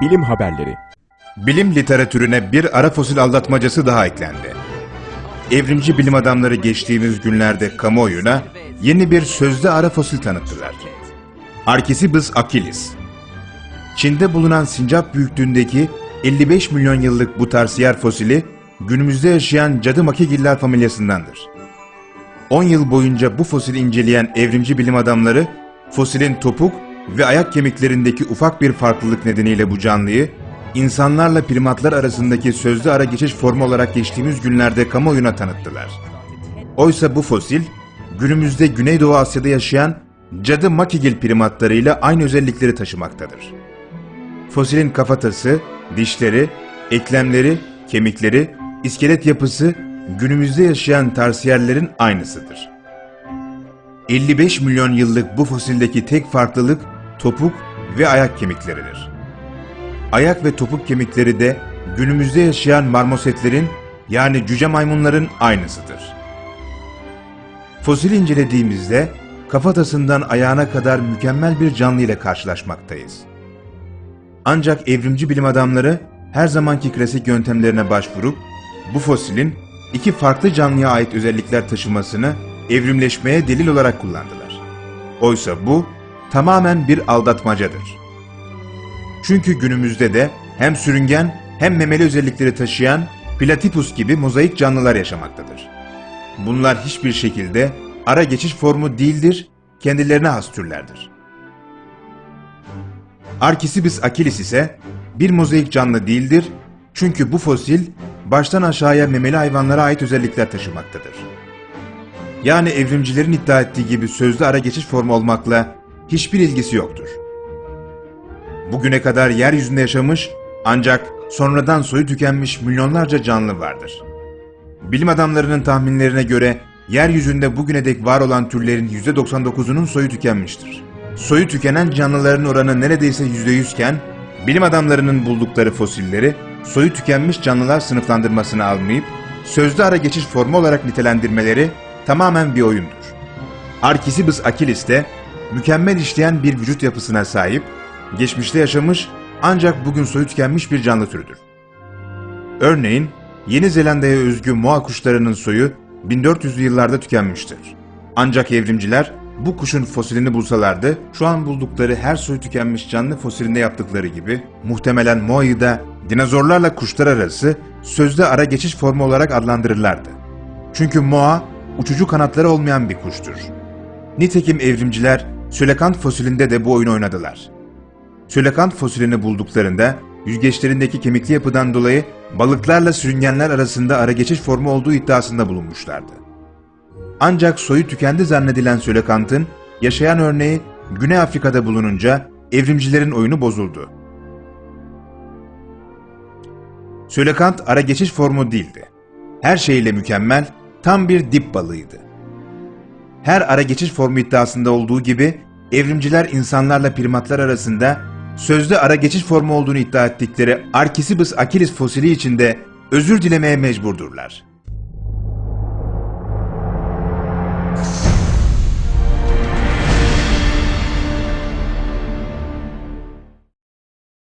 Bilim haberleri. Bilim literatürüne bir ara fosil aldatmacası daha eklendi. Evrimci bilim adamları geçtiğimiz günlerde kamuoyuna yeni bir sözde ara fosil tanıttılar. Arkisibus akilis. Çin'de bulunan sincap büyüklüğündeki 55 milyon yıllık bu tarsiyer fosili günümüzde yaşayan cadı makigiller familyasındandır. 10 yıl boyunca bu fosili inceleyen evrimci bilim adamları fosilin topuk ve ayak kemiklerindeki ufak bir farklılık nedeniyle bu canlıyı insanlarla primatlar arasındaki sözlü ara geçiş formu olarak geçtiğimiz günlerde kamuoyuna tanıttılar. Oysa bu fosil günümüzde Güneydoğu Asya'da yaşayan cadı makigil primatlarıyla aynı özellikleri taşımaktadır. Fosilin kafatası, dişleri, eklemleri, kemikleri, iskelet yapısı günümüzde yaşayan tarsiyerlerin aynısıdır. 55 milyon yıllık bu fosildeki tek farklılık topuk ve ayak kemikleridir. Ayak ve topuk kemikleri de günümüzde yaşayan marmosetlerin yani cüce maymunların aynısıdır. Fosili incelediğimizde kafatasından ayağına kadar mükemmel bir canlı ile karşılaşmaktayız. Ancak evrimci bilim adamları her zamanki klasik yöntemlerine başvurup bu fosilin iki farklı canlıya ait özellikler taşımasını evrimleşmeye delil olarak kullandılar. Oysa bu tamamen bir aldatmacadır. Çünkü günümüzde de hem sürüngen hem memeli özellikleri taşıyan Platypus gibi mozaik canlılar yaşamaktadır. Bunlar hiçbir şekilde ara geçiş formu değildir, kendilerine has türlerdir. Arkisibis akilis ise bir mozaik canlı değildir çünkü bu fosil baştan aşağıya memeli hayvanlara ait özellikler taşımaktadır. Yani evrimcilerin iddia ettiği gibi sözlü ara geçiş formu olmakla hiçbir ilgisi yoktur. Bugüne kadar yeryüzünde yaşamış ancak sonradan soyu tükenmiş milyonlarca canlı vardır. Bilim adamlarının tahminlerine göre yeryüzünde bugüne dek var olan türlerin %99'unun soyu tükenmiştir. Soyu tükenen canlıların oranı neredeyse %100 iken bilim adamlarının buldukları fosilleri soyu tükenmiş canlılar sınıflandırmasını almayıp sözlü ara geçiş formu olarak nitelendirmeleri tamamen bir oyundur. Arkisibus akilis de mükemmel işleyen bir vücut yapısına sahip, geçmişte yaşamış ancak bugün soyu tükenmiş bir canlı türüdür. Örneğin Yeni Zelanda'ya özgü moa kuşlarının soyu 1400'lü yıllarda tükenmiştir. Ancak evrimciler bu kuşun fosilini bulsalardı şu an buldukları her soyu tükenmiş canlı fosilinde yaptıkları gibi muhtemelen moa'yı da dinozorlarla kuşlar arası sözde ara geçiş formu olarak adlandırırlardı. Çünkü moa uçucu kanatları olmayan bir kuştur. Nitekim evrimciler Sölekant fosilinde de bu oyunu oynadılar. Sölekant fosilini bulduklarında yüzgeçlerindeki kemikli yapıdan dolayı balıklarla sürüngenler arasında ara geçiş formu olduğu iddiasında bulunmuşlardı. Ancak soyu tükendi zannedilen Sölekant'ın yaşayan örneği Güney Afrika'da bulununca evrimcilerin oyunu bozuldu. Sölekant ara geçiş formu değildi. Her şeyle mükemmel, tam bir dip balığıydı. Her ara geçiş formu iddiasında olduğu gibi evrimciler insanlarla primatlar arasında sözde ara geçiş formu olduğunu iddia ettikleri Arkisibus akilis fosili içinde özür dilemeye mecburdurlar.